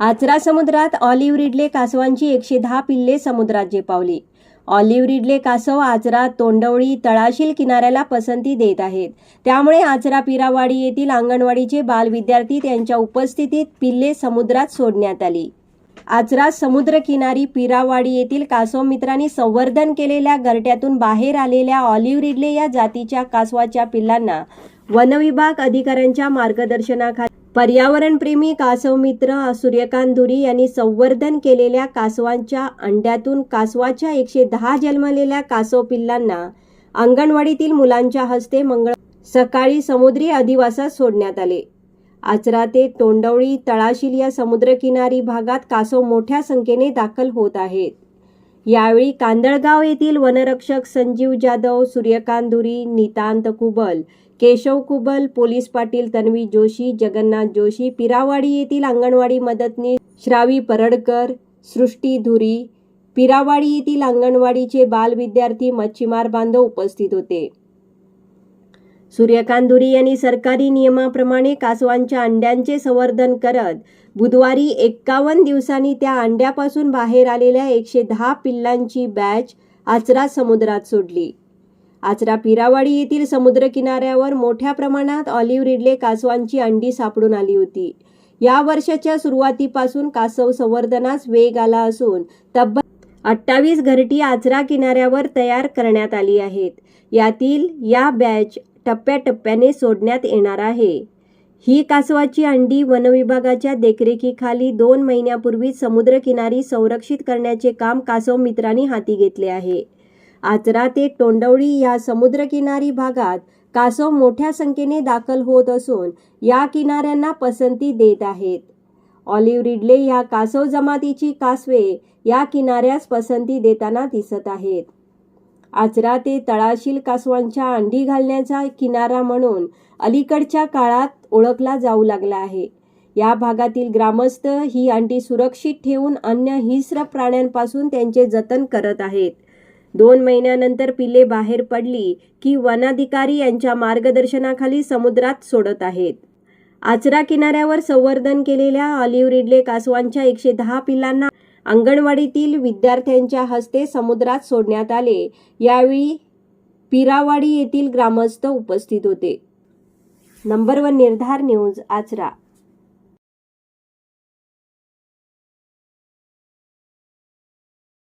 आचरा समुद्रात olive Ridley कासवांची एकशे दहा पिल्ले समुद्रात झेपावली. ऑलिव्ह रिडले कासव आचरा तोंडवळी तळाशील किनाऱ्याला पसंती देत आहेत. त्यामुळे आचरा पिरावाडी येथील अंगणवाडीचे बाल विद्यार्थी त्यांच्या उपस्थितीत पिल्ले समुद्रात सोडण्यात आली. आचरा समुद्रकिनारी पिरावाडी येथील कासव मित्रांनी संवर्धन केलेल्या घरट्यातून बाहेर आलेल्या ऑलिव्ह रिडले या जातीच्या कासवाच्या पिल्लांना वनविभाग अधिकाऱ्यांच्या मार्गदर्शनाखाली पर्यावरणप्रेमी कासव मित्र सूर्यकांत धुरी यांनी संवर्धन केलेल्या कासवांच्या अंड्यातून कासवाच्या एकशे दहा जन्मलेल्या कासव पिल्लांना अंगणवाडीतील मुलांच्या हस्ते मंगळ सकाळी समुद्री अधिवासात सोडण्यात आले. आचरा ते तोंडवळी तळाशील या समुद्रकिनारी भागात कासव मोठ्या संख्येने दाखल होत आहेत. यावेळी कांदळगाव येथील वनरक्षक संजीव जाधव सूर्यकांत धुरी नितांत कुबल केशव कुबल पोलीस पाटील तन्वी जोशी जगन्नाथ जोशी पिरावाडी येथील अंगणवाडी मदतनीस श्रावी परडकर सृष्टी धुरी पिरावाडी येथील अंगणवाडीचे बाल विद्यार्थी मच्छीमार बांधव उपस्थित होते. सूर्यकांत धुरी यांनी सरकारी नियमाप्रमाणे कासवांच्या अंड्यांचे संवर्धन करत बुधवारी एक्कावन्न दिवसांनी त्या अंड्यापासून बाहेर आलेल्या एकशे दहा पिल्लांची बॅच आचरा समुद्रात सोडली. आचरा पिरावाडी येथील समुद्र किनाऱ्यावर मोठ्या प्रमाणात ऑलिव्ह रिडले कासवांची अंडी सापडून आली होती. या वर्षाच्या सुरुवातीपासून कासव संवर्धनास वेग आला असून तब्बल अठ्ठावीस घरटी आचरा किनाऱ्यावर तयार करण्यात आली आहेत. यातील या बॅच टप्प्याटप्प्याने सोडण्यात येणार आहे. ही कासवाची अंडी वनविभागाच्या देखरेखीखाली दोन महिन्यापूर्वी समुद्रकिनारी संरक्षित करण्याचे काम कासव मित्रांनी हाती घेतले आहे. आचरा ते टोंडवळी या समुद्रकिनारी भागात कासव मोठ्या संख्येने दाखल होत असून या किनाऱ्यांना पसंती देत आहेत. ऑलिव्ह रिडले या कासव जमातीची कासवे या किनाऱ्यास पसंती देताना दिसत आहेत. आचरा ते तळाशील कासवांच्या अंडी घालण्याचा किनारा म्हणून अलीकडच्या काळात ओळखला जाऊ लागला आहे. या भागातील ग्रामस्थ ही अंडी सुरक्षित ठेवून अन्य हिस्र प्राण्यांपासून त्यांचे जतन करत आहेत. दोन महिन्यानंतर पिल्ले बाहेर पडली की वनाधिकारी यांच्या मार्गदर्शनाखाली समुद्रात सोडत आहेत. आचरा किनाऱ्यावर संवर्धन केलेल्या ऑलिव्ह रिडले कासवांच्या एकशे दहा पिल्लांना अंगणवाडीतील विद्यार्थ्यांच्या हस्ते समुद्रात सोडण्यात आले. यावेळी पिरावाडी येथील ग्रामस्थ उपस्थित होते. नंबर वन निर्धार न्यूज आचरा.